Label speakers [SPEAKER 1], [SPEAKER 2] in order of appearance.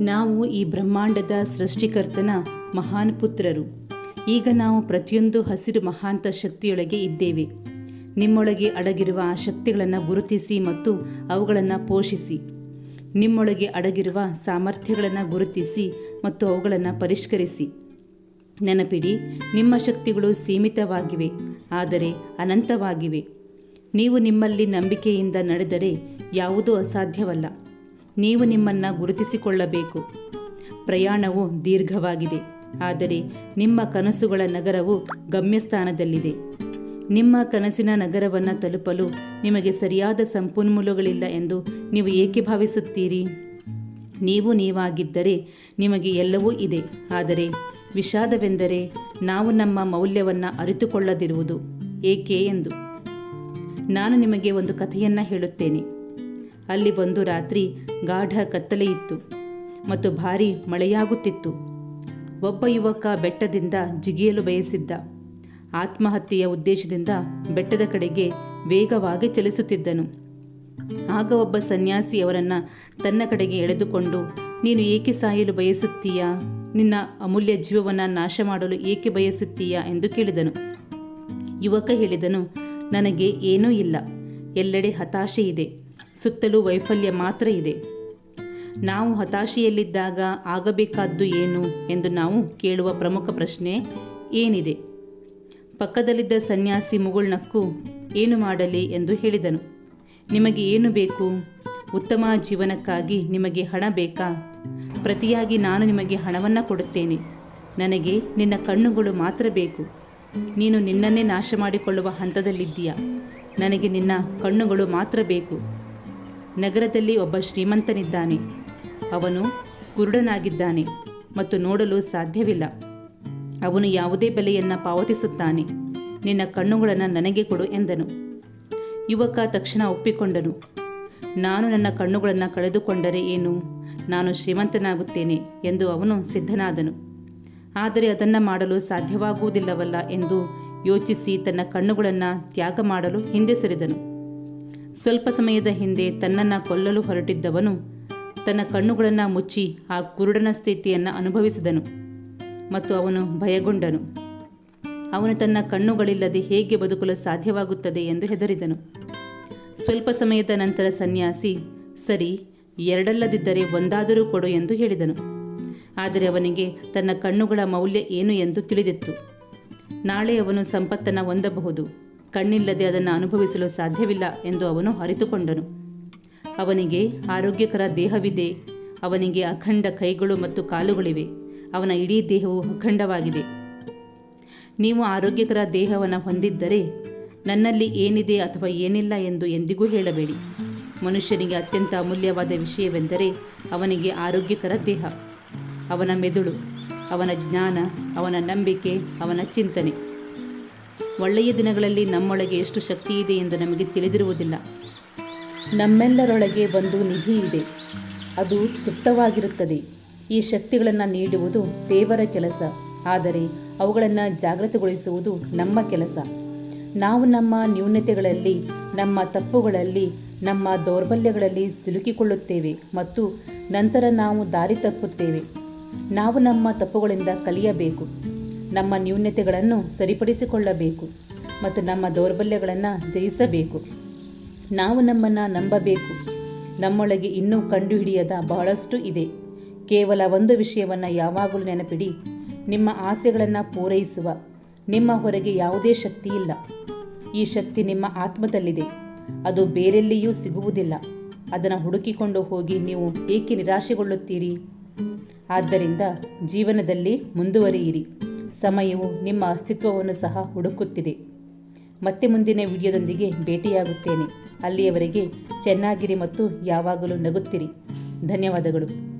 [SPEAKER 1] ನಾವು ಈ ಬ್ರಹ್ಮಾಂಡದ ಸೃಷ್ಟಿಕರ್ತನ ಮಹಾನ್ ಪುತ್ರರು. ಈಗ ನಾವು ಪ್ರತಿಯೊಂದು ಹಸಿರು ಮಹಾಂತ ಶಕ್ತಿಯೊಳಗೆ ಇದ್ದೇವೆ. ನಿಮ್ಮೊಳಗೆ ಅಡಗಿರುವ ಆ ಶಕ್ತಿಗಳನ್ನು ಗುರುತಿಸಿ ಮತ್ತು ಅವುಗಳನ್ನು ಪೋಷಿಸಿ. ನಿಮ್ಮೊಳಗೆ ಅಡಗಿರುವ ಸಾಮರ್ಥ್ಯಗಳನ್ನು ಗುರುತಿಸಿ ಮತ್ತು ಅವುಗಳನ್ನು ಪರಿಷ್ಕರಿಸಿ. ನೆನಪಿಡಿ, ನಿಮ್ಮ ಶಕ್ತಿಗಳು ಸೀಮಿತವಾಗಿವೆ, ಆದರೆ ಅನಂತವಾಗಿವೆ. ನೀವು ನಿಮ್ಮಲ್ಲಿ ನಂಬಿಕೆಯಿಂದ ನಡೆದರೆ ಯಾವುದೂ ಅಸಾಧ್ಯವಲ್ಲ. ನೀವು ನಿಮ್ಮನ್ನು ಗುರುತಿಸಿಕೊಳ್ಳಬೇಕು. ಪ್ರಯಾಣವು ದೀರ್ಘವಾಗಿದೆ, ಆದರೆ ನಿಮ್ಮ ಕನಸುಗಳ ನಗರವು ಗಮ್ಯಸ್ಥಾನದಲ್ಲಿದೆ. ನಿಮ್ಮ ಕನಸಿನ ನಗರವನ್ನು ತಲುಪಲು ನಿಮಗೆ ಸರಿಯಾದ ಸಂಪನ್ಮೂಲಗಳಿಲ್ಲ ಎಂದು ನೀವು ಏಕೆ ಭಾವಿಸುತ್ತೀರಿ? ನೀವು ನೀವಾಗಿದ್ದರೆ ನಿಮಗೆ ಎಲ್ಲವೂ ಇದೆ, ಆದರೆ ವಿಷಾದವೆಂದರೆ ನಾವು ನಮ್ಮ ಮೌಲ್ಯವನ್ನು ಅರಿತುಕೊಳ್ಳದಿರುವುದು, ಏಕೆ ಎಂದು. ನಾನು ನಿಮಗೆ ಒಂದು ಕಥೆಯನ್ನು ಹೇಳುತ್ತೇನೆ. ಅಲ್ಲಿ ಒಂದು ರಾತ್ರಿ ಗಾಢ ಕತ್ತಲೆಯಿತ್ತು ಮತ್ತು ಭಾರೀ ಮಳೆಯಾಗುತ್ತಿತ್ತು. ಒಬ್ಬ ಯುವಕ ಬೆಟ್ಟದಿಂದ ಜಿಗಿಯಲು ಬಯಸಿದ್ದ. ಆತ್ಮಹತ್ಯೆಯ ಉದ್ದೇಶದಿಂದ ಬೆಟ್ಟದ ಕಡೆಗೆ ವೇಗವಾಗಿ ಚಲಿಸುತ್ತಿದ್ದನು. ಆಗ ಒಬ್ಬ ಸನ್ಯಾಸಿ ಅವರನ್ನು ತನ್ನ ಕಡೆಗೆ ಎಳೆದುಕೊಂಡು, ನೀನು ಏಕೆ ಸಾಯಲು ಬಯಸುತ್ತೀಯಾ? ನಿನ್ನ ಅಮೂಲ್ಯ ಜೀವವನ್ನು ನಾಶ ಮಾಡಲು ಏಕೆ ಬಯಸುತ್ತೀಯಾ? ಎಂದು ಕೇಳಿದನು. ಯುವಕ ಹೇಳಿದನು, ನನಗೆ ಏನೂ ಇಲ್ಲ. ಎಲ್ಲೆಡೆ ಹತಾಶೆ ಇದೆ ಸುತ್ತಲೂ ವೈಫಲ್ಯ ಮಾತ್ರ ಇದೆ. ನಾವು ಹತಾಶೆಯಲ್ಲಿದ್ದಾಗ ಆಗಬೇಕಾದ್ದು ಏನು ಎಂದು ನಾವು ಕೇಳುವ ಪ್ರಮುಖ ಪ್ರಶ್ನೆ ಏನಿದೆ? ಪಕ್ಕದಲ್ಲಿದ್ದ ಸನ್ಯಾಸಿ ಮುಗುಳ್ನಕ್ಕು ಏನು ಮಾಡಲಿ ಎಂದು ಹೇಳಿದನು. ನಿಮಗೆ ಏನು ಬೇಕು? ಉತ್ತಮ ಜೀವನಕ್ಕಾಗಿ ನಿಮಗೆ ಹಣ ಬೇಕಾ? ಪ್ರತಿಯಾಗಿ ನಾನು ನಿಮಗೆ ಹಣವನ್ನು ಕೊಡುತ್ತೇನೆ. ನನಗೆ ನಿನ್ನ ಕಣ್ಣುಗಳು ಮಾತ್ರ ಬೇಕು. ನೀನು ನಿನ್ನನ್ನೇ ನಾಶ ಮಾಡಿಕೊಳ್ಳುವ ಹಂತದಲ್ಲಿದ್ದೀಯ? ನನಗೆ ನಿನ್ನ ಕಣ್ಣುಗಳು ಮಾತ್ರ ಬೇಕು. ನಗರದಲ್ಲಿ ಒಬ್ಬ ಶ್ರೀಮಂತನಿದ್ದಾನೆ. ಅವನು ಕುರುಡನಾಗಿದ್ದಾನೆ ಮತ್ತು ನೋಡಲು ಸಾಧ್ಯವಿಲ್ಲ. ಅವನು ಯಾವುದೇ ಬೆಲೆಯನ್ನು ಪಾವತಿಸುತ್ತಾನೆ. ನಿನ್ನ ಕಣ್ಣುಗಳನ್ನು ನನಗೆ ಕೊಡು ಎಂದನು. ಯುವಕ ತಕ್ಷಣ ಒಪ್ಪಿಕೊಂಡನು. ನಾನು ನನ್ನ ಕಣ್ಣುಗಳನ್ನು ಕಳೆದುಕೊಂಡರೆ ಏನು? ನಾನು ಶ್ರೀಮಂತನಾಗುತ್ತೇನೆ ಎಂದು ಅವನು ಸಿದ್ಧನಾದನು. ಆದರೆ ಅದನ್ನು ಮಾಡಲು ಸಾಧ್ಯವಾಗುವುದಿಲ್ಲವಲ್ಲ ಎಂದು ಯೋಚಿಸಿ ತನ್ನ ಕಣ್ಣುಗಳನ್ನು ತ್ಯಾಗ ಮಾಡಲು ಹಿಂದೆ ಸರಿದನು. ಸ್ವಲ್ಪ ಸಮಯದ ಹಿಂದೆ ತನ್ನನ್ನು ಕೊಲ್ಲಲು ಹೊರಟಿದ್ದವನು ತನ್ನ ಕಣ್ಣುಗಳನ್ನು ಮುಚ್ಚಿ ಆ ಕುರುಡನ ಸ್ಥಿತಿಯನ್ನು ಅನುಭವಿಸಿದನು ಮತ್ತು ಅವನು ಭಯಗೊಂಡನು. ಅವನು ತನ್ನ ಕಣ್ಣುಗಳಿಲ್ಲದೆ ಹೇಗೆ ಬದುಕಲು ಸಾಧ್ಯವಾಗುತ್ತದೆ ಎಂದು ಹೆದರಿದನು. ಸ್ವಲ್ಪ ಸಮಯದ ನಂತರ ಸನ್ಯಾಸಿ, ಸರಿ, ಎರಡಲ್ಲದಿದ್ದರೆ ಒಂದಾದರೂ ಕೊಡು ಎಂದು ಹೇಳಿದನು. ಆದರೆ ಅವನಿಗೆ ತನ್ನ ಕಣ್ಣುಗಳ ಮೌಲ್ಯ ಏನು ಎಂದು ತಿಳಿದಿತ್ತು. ನಾಳೆ ಅವನು ಸಂಪತ್ತನ್ನು ಹೊಂದಬಹುದು. ಕಣ್ಣಿಲ್ಲದೆ ಅದನ್ನು ಅನುಭವಿಸಲು ಸಾಧ್ಯವಿಲ್ಲ ಎಂದು ಅವನು ಅರಿತುಕೊಂಡನು. ಅವನಿಗೆ ಆರೋಗ್ಯಕರ ದೇಹವಿದೆ. ಅವನಿಗೆ ಅಖಂಡ ಕೈಗಳು ಮತ್ತು ಕಾಲುಗಳಿವೆ. ಅವನ ಇಡೀ ದೇಹವು ಅಖಂಡವಾಗಿದೆ. ನೀವು ಆರೋಗ್ಯಕರ ದೇಹವನ್ನು ಹೊಂದಿದ್ದರೆ ನನ್ನಲ್ಲಿ ಏನಿದೆ ಅಥವಾ ಏನಿಲ್ಲ ಎಂದು ಎಂದಿಗೂ ಹೇಳಬೇಡಿ. ಮನುಷ್ಯನಿಗೆ ಅತ್ಯಂತ ಅಮೂಲ್ಯವಾದ ವಿಷಯವೆಂದರೆ ಅವನಿಗೆ ಆರೋಗ್ಯಕರ ದೇಹ. ಅವನ ಮೆದುಳು, ಅವನ ಜ್ಞಾನ, ಅವನ ನಂಬಿಕೆ, ಅವನ ಚಿಂತನೆ. ಒಳ್ಳೆಯ ದಿನಗಳಲ್ಲಿ ನಮ್ಮೊಳಗೆ ಎಷ್ಟು ಶಕ್ತಿ ಇದೆ ಎಂದು ನಮಗೆ ತಿಳಿದಿರುವುದಿಲ್ಲ. ನಮ್ಮೆಲ್ಲರೊಳಗೆ ಒಂದು ನಿಧಿ ಇದೆ. ಅದು ಸುಪ್ತವಾಗಿರುತ್ತದೆ. ಈ ಶಕ್ತಿಗಳನ್ನು ನೀಡುವುದು ದೇವರ ಕೆಲಸ. ಆದರೆ ಅವುಗಳನ್ನು ಜಾಗೃತಗೊಳಿಸುವುದು ನಮ್ಮ ಕೆಲಸ. ನಾವು ನಮ್ಮ ನ್ಯೂನತೆಗಳಲ್ಲಿ, ನಮ್ಮ ತಪ್ಪುಗಳಲ್ಲಿ, ನಮ್ಮ ದೌರ್ಬಲ್ಯಗಳಲ್ಲಿ ಸಿಲುಕಿಕೊಳ್ಳುತ್ತೇವೆ ಮತ್ತು ನಂತರ ನಾವು ದಾರಿ ತಪ್ಪುತ್ತೇವೆ. ನಾವು ನಮ್ಮ ತಪ್ಪುಗಳಿಂದ ಕಲಿಯಬೇಕು. ನಮ್ಮ ನ್ಯೂನತೆಗಳನ್ನು ಸರಿಪಡಿಸಿಕೊಳ್ಳಬೇಕು ಮತ್ತು ನಮ್ಮ ದೌರ್ಬಲ್ಯಗಳನ್ನು ಜಯಿಸಬೇಕು. ನಾವು ನಮ್ಮನ್ನು ನಂಬಬೇಕು. ನಮ್ಮೊಳಗೆ ಇನ್ನೂ ಕಂಡುಹಿಡಿಯದ ಬಹಳಷ್ಟು ಇದೆ. ಕೇವಲ ಒಂದು ವಿಷಯವನ್ನು ಯಾವಾಗಲೂ ನೆನಪಿಡಿ. ನಿಮ್ಮ ಆಸೆಗಳನ್ನು ಪೂರೈಸುವ. ನಿಮ್ಮ ಹೊರಗೆ ಯಾವುದೇ ಶಕ್ತಿ ಇಲ್ಲ. ಈ ಶಕ್ತಿ ನಿಮ್ಮ ಆತ್ಮದಲ್ಲಿದೆ. ಅದು ಬೇರೆಲ್ಲಿಯೂ ಸಿಗುವುದಿಲ್ಲ. ಅದನ್ನು ಹುಡುಕಿಕೊಂಡು ಹೋಗಿ ನೀವು ಏಕೆ ನಿರಾಶೆಗೊಳ್ಳುತ್ತೀರಿ? ಆದ್ದರಿಂದ ಜೀವನದಲ್ಲಿ ಮುಂದುವರಿಯಿರಿ. ಸಮಯವು ನಿಮ್ಮ ಅಸ್ತಿತ್ವವನ್ನು ಸಹ ಹುಡುಕುತ್ತಿದೆ. ಮತ್ತೆ ಮುಂದಿನ ವಿಡಿಯೋದೊಂದಿಗೆ ಭೇಟಿಯಾಗುತ್ತೇನೆ. ಅಲ್ಲಿಯವರೆಗೆ ಚೆನ್ನಾಗಿರಿ ಮತ್ತು ಯಾವಾಗಲೂ ನಗುತ್ತಿರಿ. ಧನ್ಯವಾದಗಳು.